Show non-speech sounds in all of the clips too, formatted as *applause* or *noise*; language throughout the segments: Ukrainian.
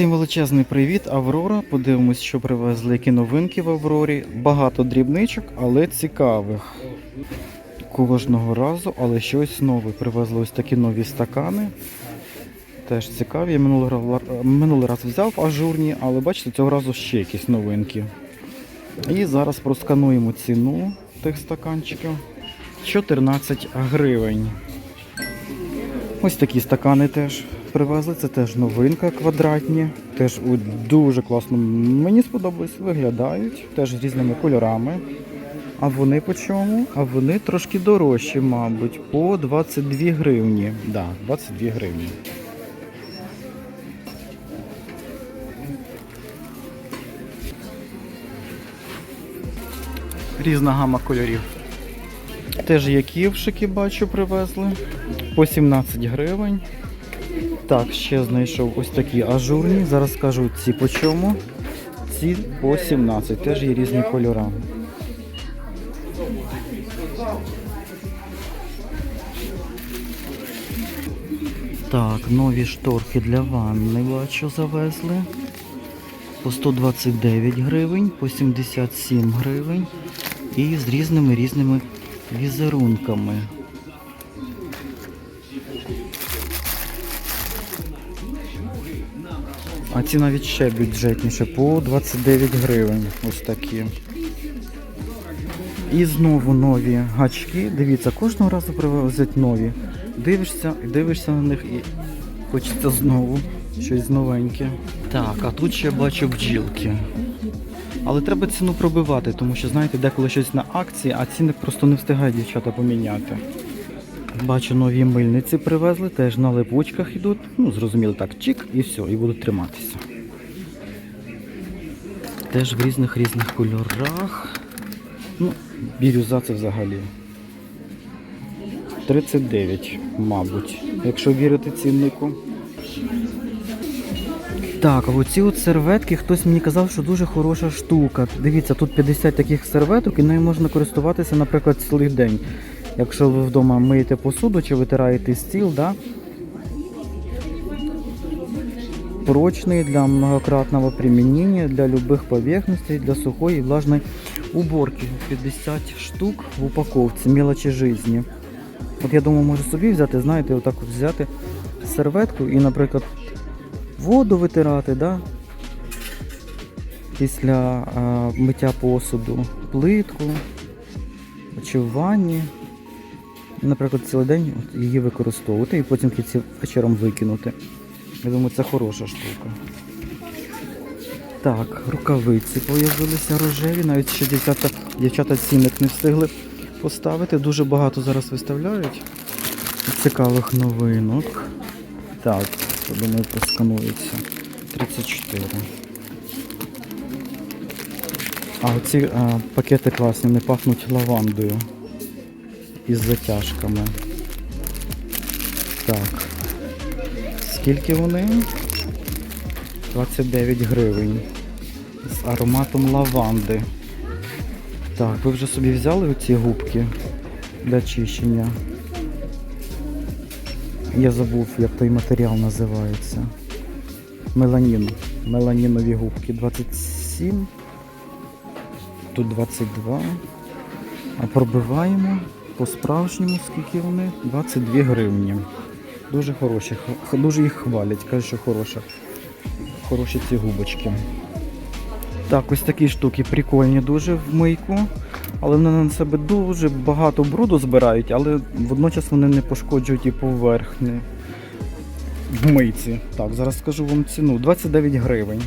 Всім величезний привіт, Аврора. Подивимось, що привезли, які новинки в Аврорі. Багато дрібничок, але цікавих. Кожного разу, але щось нове. Привезли ось такі нові стакани. Теж цікаві. Я минулий раз, взяв ажурні, але бачите, цього разу ще якісь новинки. І зараз проскануємо ціну тих стаканчиків. 14 гривень. Ось такі стакани теж привезли. Це теж новинка квадратні. Теж у дуже класно. Мені сподобались, виглядають, теж з різними кольорами. А вони по чому? А вони трошки дорожчі, мабуть, по 22 гривні. Да, 22 гривні. Різна гама кольорів. Теж є ківшики, бачу, привезли. По 17 гривень. Так, ще знайшов ось такі ажурні. Зараз скажу ці по чому. Ці по 17. Теж є різні кольори. Так, нові шторки для ванни бачу завезли. По 129 гривень, по 77 гривень. І з різними різними візерунками. А ці навіть ще бюджетніше, по 29 гривень. Ось такі. І знову нові гачки. Дивіться, кожного разу привозять нові. Дивишся і дивишся на них і хочеться знову щось новеньке. Так, а тут ще бачу бджілки. Але треба ціну пробивати, тому що, знаєте, деколи щось на акції, а ціни просто не встигають дівчата поміняти. Бачу, нові мильниці привезли, теж на липучках йдуть. Ну, зрозуміло, так, чик і все, і будуть триматися. Теж в різних різних кольорах. Ну, бірюза це взагалі. 39, мабуть, якщо вірити ціннику. Так, оці от серветки, хтось мені казав, що дуже хороша штука. Дивіться, тут 50 таких серветок і нею можна користуватися, наприклад, цілий день. Якщо ви вдома миєте посуду чи витираєте стіл, да? прочный для многократного применения, для любых поверхностей, для сухой и влажной уборки. 50 штук в упаковці, мелочі жизни. От я думаю, можу собі взяти, знаєте, отак от взяти серветку і, наприклад, воду витирати, да? після а, миття посуду, плитку чи в ванні. Наприклад, цілий день її використовувати і потім в кінці вечором викинути. Я думаю, це хороша штука. Так, рукавиці появилися рожеві, навіть ще дівчата, дівчата цінник не встигли поставити. Дуже багато зараз виставляють цікавих новинок. Так, думаю, посканується. 34. А оці а, пакети класні, не пахнуть лавандою із затяжками. Так. Скільки вони? 29 гривень. З ароматом лаванди. Так, ви вже собі взяли оці губки для чищення? Я забув, як той матеріал називається. Меланін. Меланінові губки 27. Тут 22. А пробиваємо по-справжньому, скільки вони? 22 гривні. Дуже хороші, дуже їх хвалять, кажуть, що хороша. Хороші ці губочки. Так, ось такі штуки прикольні дуже в мийку. Але вони на себе дуже багато бруду збирають, але водночас вони не пошкоджують і поверхні в мийці. Так, зараз скажу вам ціну. 29 гривень.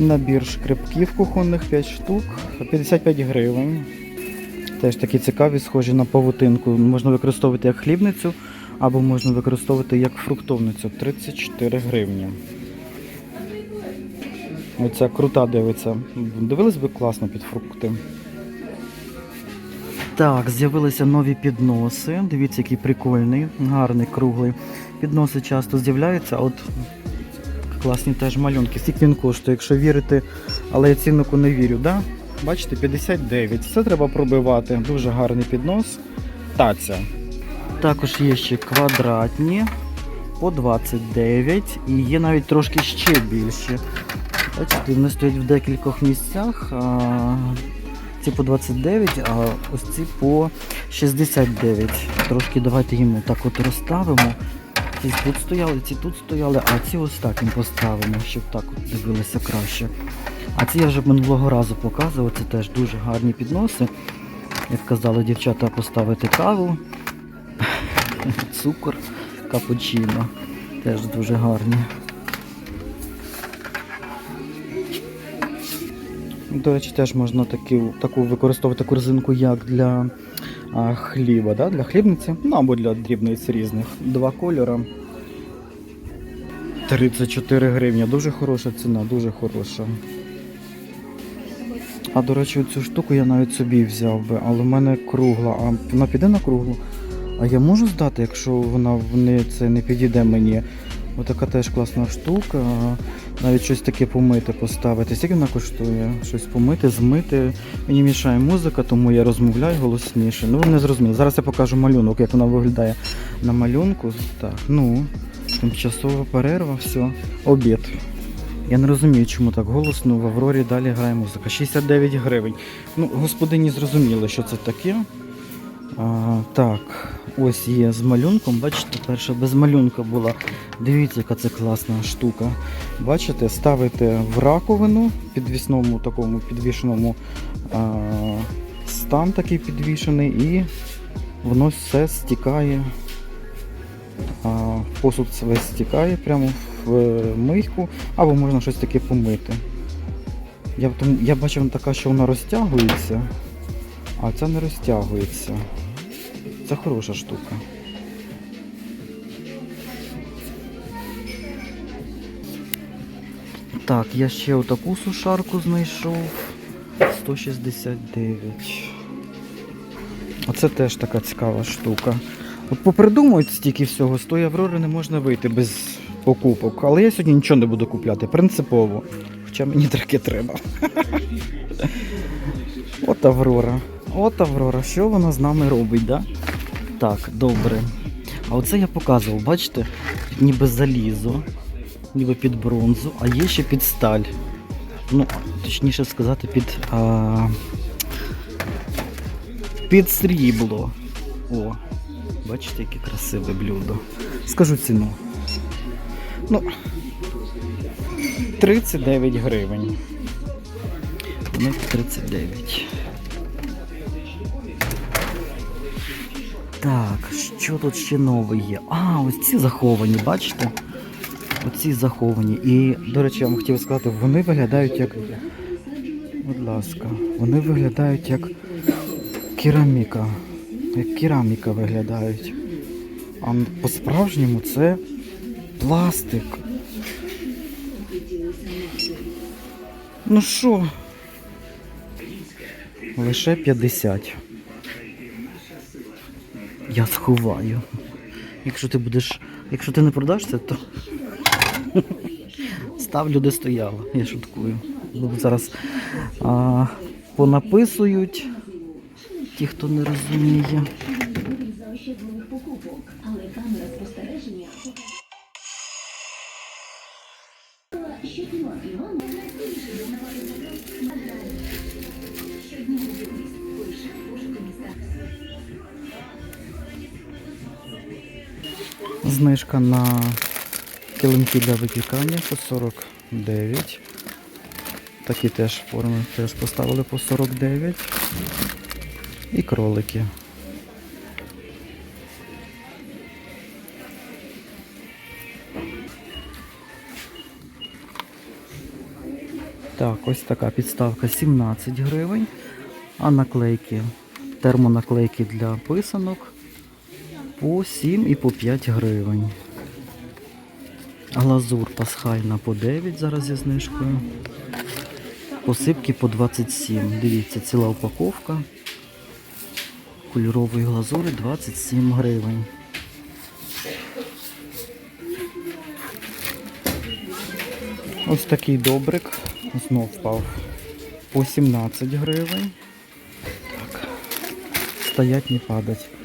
Набір шкребків кухонних 5 штук, 55 гривень. Теж такі цікаві, схожі на павутинку. Можна використовувати як хлібницю, або можна використовувати як фруктовницю. 34 гривні. Оця крута дивиться. Дивились би класно під фрукти. Так, з'явилися нові підноси. Дивіться, який прикольний, гарний, круглий. Підноси часто з'являються, от класні теж малюнки. Скільки він коштує, якщо вірити, але я ціннику не вірю, да? Бачите, 59. Все треба пробивати. Дуже гарний піднос. Таця. Також є ще квадратні по 29 і є навіть трошки ще більші. Бачите, вони стоять в декількох місцях. А, ці по 29, а ось ці по 69. Трошки давайте їм так от розставимо. Ці тут стояли, ці тут стояли, а ці ось так їм поставимо, щоб так от дивилися краще. А ці я вже минулого разу показував, це теж дуже гарні підноси. Як казали дівчата, поставити каву, *laughs* цукор, капучино. Теж дуже гарні. До речі, теж можна такі, таку використовувати корзинку як для хліба, да? для хлібниці, ну або для дрібниць різних. Два кольора. 34 гривні. Дуже хороша ціна, дуже хороша. А до речі, цю штуку я навіть собі взяв би, але в мене кругла. А вона піде на круглу? А я можу здати, якщо вона не, це не підійде мені. Отака теж класна штука. Навіть щось таке помити поставити. Скільки вона коштує? Щось помити, змити. Мені мішає музика, тому я розмовляю голосніше. Ну, ви не зрозуміли. Зараз я покажу малюнок, як вона виглядає на малюнку. Так, ну, тимчасова перерва, все, обід. Я не розумію, чому так голосно в Аврорі далі грає музика. 69 гривень. Ну, господині зрозуміли, що це таке. А, так, ось є з малюнком. Бачите, перша без малюнка була. Дивіться, яка це класна штука. Бачите, ставите в раковину підвісному такому підвішеному а, стан такий підвішений, і воно все стікає. А, посуд весь стікає прямо в е, мийку, або можна щось таке помити. Я, я бачив така, що вона розтягується, а ця не розтягується. Це хороша штука. Так, я ще отаку сушарку знайшов. 169. Оце теж така цікава штука. От попридумують стільки всього, з тої Аврори не можна вийти без покупок. Але я сьогодні нічого не буду купляти, принципово. Хоча мені таке треба. *laughs* От Аврора. От Аврора, що вона з нами робить, да? Так, добре. А оце я показував, бачите, ніби залізо, ніби під бронзу, а є ще під сталь. Ну, точніше сказати, під. А... Під срібло. О, бачите, яке красиве блюдо. Скажу ціну. Ну, 39 гривень. Вони 39. Так, що тут ще нове є? А, ось ці заховані, бачите? Оці заховані. І, до речі, я вам хотів сказати, вони виглядають як. Будь ласка, вони виглядають як кераміка. Як кераміка виглядають. А по-справжньому це пластик. Ну що? Лише 50. Я сховаю. Якщо ти будеш. Якщо ти не продаш це, то *laughs* ставлю де стояла. Я шуткую. Зараз а, понаписують ті, хто не розуміє. Знижка на килимки для випікання по 49. Такі теж форми теж поставили по 49. І кролики. Так, ось така підставка 17 гривень. А наклейки, термонаклейки для писанок по 7 і по 5 гривень. Глазур пасхальна по 9 зараз зі знижкою. Посипки по 27. Дивіться, ціла упаковка. Кольорової глазури 27 гривень. Ось такий добрик. Знов впав по 17 гривень. Так. Стоять, не падать.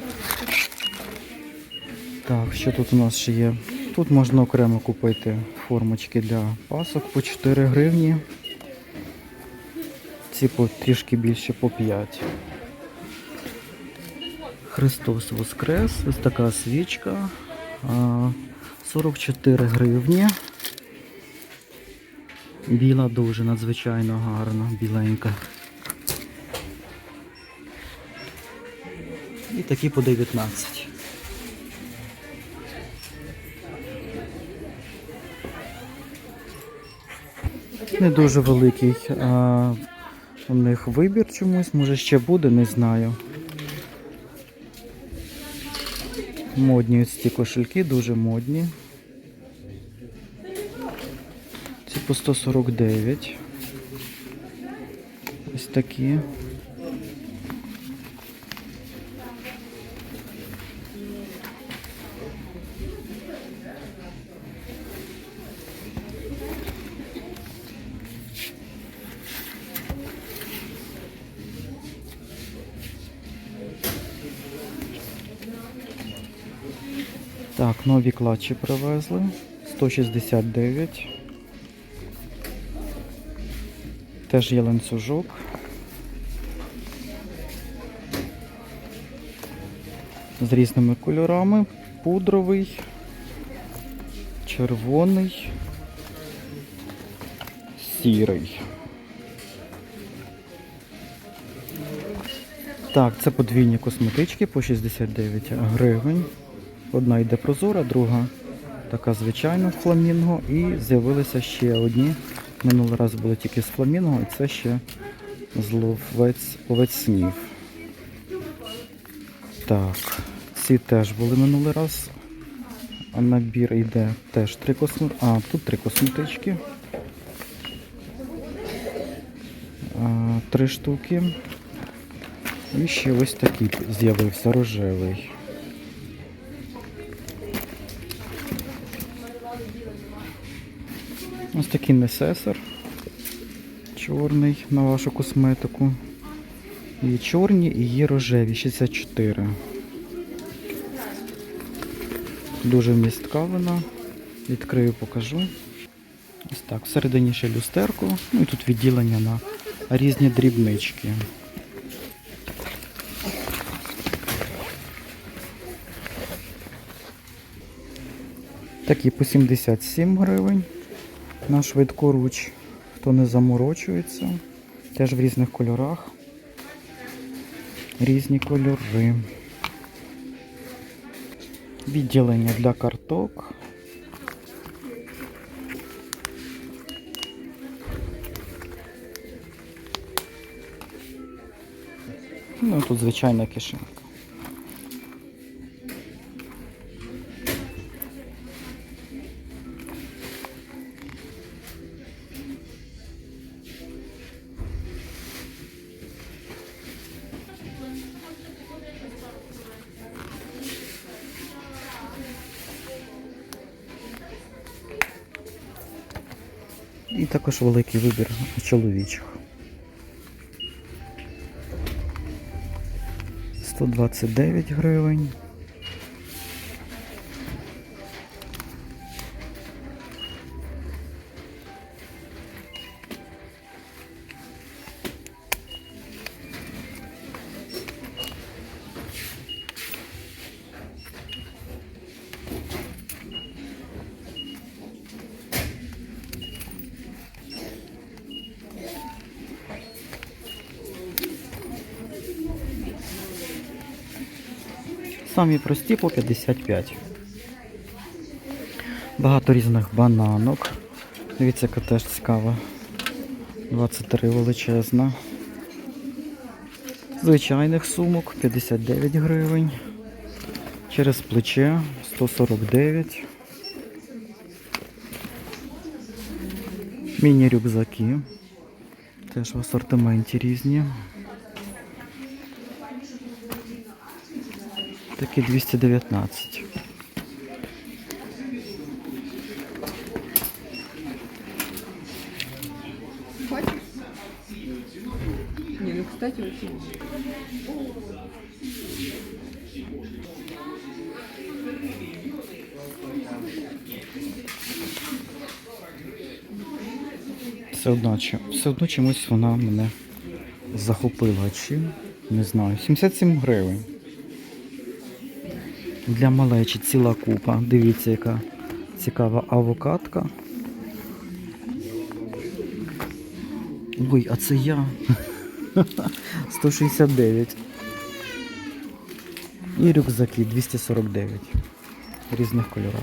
Так, що тут у нас ще є? Тут можна окремо купити формочки для пасок по 4 гривні. Ці по трішки більше по 5. Христос Воскрес. Ось така свічка. 44 гривні. Біла дуже надзвичайно гарна, біленька. І такі по 19. Не дуже великий а, у них вибір чомусь, може ще буде, не знаю. Модні ось ці кошельки, дуже модні. Ці по 149. Ось такі. Так, нові клатчі привезли. 169. Теж є ланцюжок. З різними кольорами. Пудровий, червоний, сірий. Так, це подвійні косметички по 69 гривень. Одна йде прозора, друга така звичайна фламінго. І з'явилися ще одні. Минулий раз були тільки з фламінго, і це ще з ловець, овець снів. Так, ці теж були минулий раз. А набір йде теж три косметички. А, тут три косметички. Три штуки. І ще ось такий з'явився рожевий. Ось такий несесор чорний на вашу косметику. Є чорні і є рожеві 64. Дуже містка вона. Відкрию, покажу. Ось так, всередині ще люстерку. Ну і тут відділення на різні дрібнички. Такі по 77 гривень на швидкоруч, хто не заморочується. Теж в різних кольорах. Різні кольори. Відділення для карток. Ну, тут звичайна кишенька. І також великий вибір чоловічих. 129 гривень. Самі прості по 55. Багато різних бананок. Дивіться, яка теж цікава. 23 величезна. Звичайних сумок 59 гривень. Через плече 149. Міні-рюкзаки. Теж в асортименті різні. такі 219. Не, ну кстати, очень. Все одно все одно чомусь вона мене захопила чим, не знаю. 77 гривень. Для малечі ціла купа. Дивіться, яка цікава авокадка. Ой, а це я. *laughs* 169. І рюкзаки 249. В різних кольорах.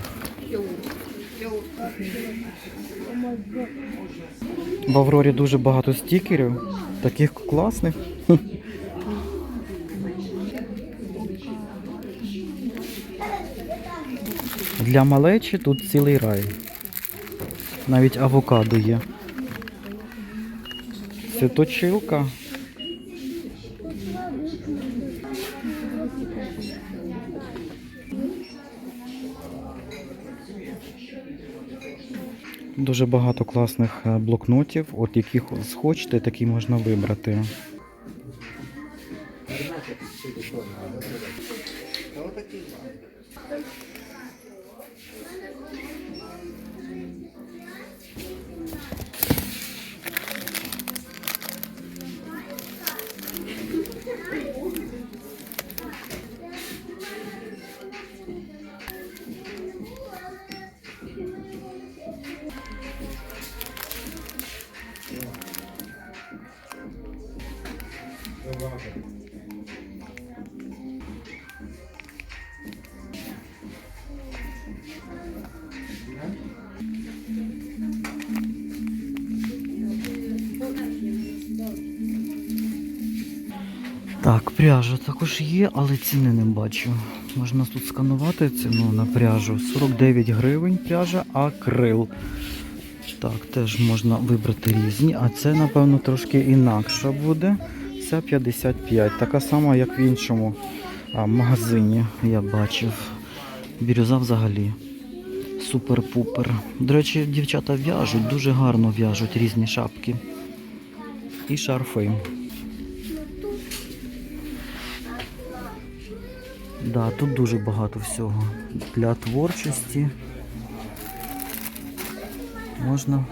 В Аврорі дуже багато стікерів, таких класних. *laughs* Для малечі тут цілий рай. Навіть авокадо є. Це точилка. Дуже багато класних е, блокнотів, от яких схочете, такі можна вибрати. Так, пряжа також є, але ціни не бачу. Можна тут сканувати ціну на пряжу. 49 гривень пряжа, акрил. Так, теж можна вибрати різні, а це, напевно, трошки інакша буде. Це 55, така сама, як в іншому магазині я бачив. Бірюза взагалі. Супер-пупер. До речі, дівчата в'яжуть, дуже гарно в'яжуть різні шапки. І шарфи. Да, тут дуже багато всього для творчості. Можна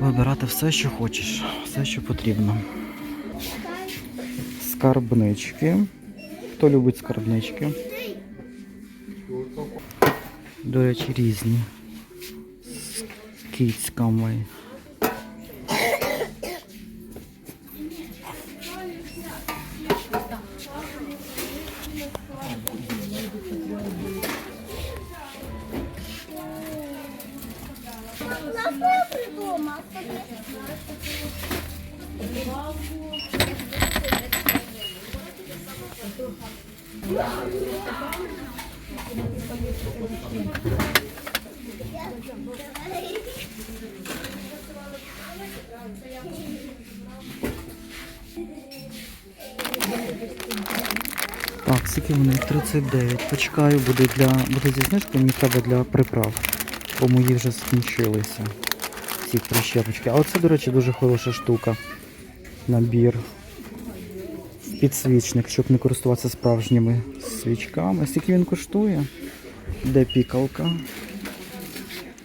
вибирати все, що хочеш, все, що потрібно. Скарбнички. Хто любить скарбнички? До речі, різні. З кицьками. Класно придумав. Так, скільки вони? 39. Почекаю, буде для. Буде зі знижкою, мені треба для приправ. Бо мої вже скінчилися. Ці прищепочки. А оце, до речі, дуже хороша штука. Набір. Підсвічник, щоб не користуватися справжніми свічками. Скільки він коштує? Де пікалка?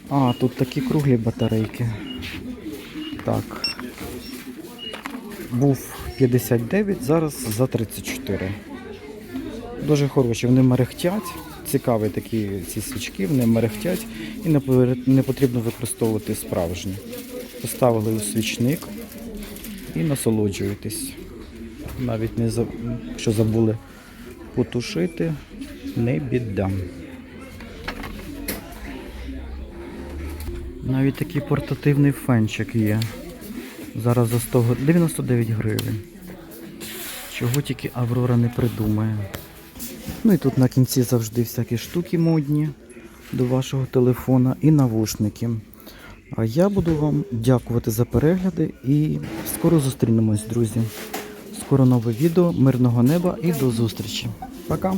А, тут такі круглі батарейки. Так. Був 59, зараз за 34. Дуже хороші, вони мерехтять. Цікаві такі ці свічки, вони мерехтять і не потрібно використовувати справжні. Поставили у свічник і насолоджуєтесь. Навіть не за... якщо забули потушити, не біда. Навіть такий портативний фенчик є. Зараз за 100... 99 гривень. Чого тільки Аврора не придумає. Ну і тут на кінці завжди всякі штуки модні до вашого телефона і навушники. А я буду вам дякувати за перегляди і скоро зустрінемось, друзі. Скоро нове відео, мирного неба і до зустрічі. Пока!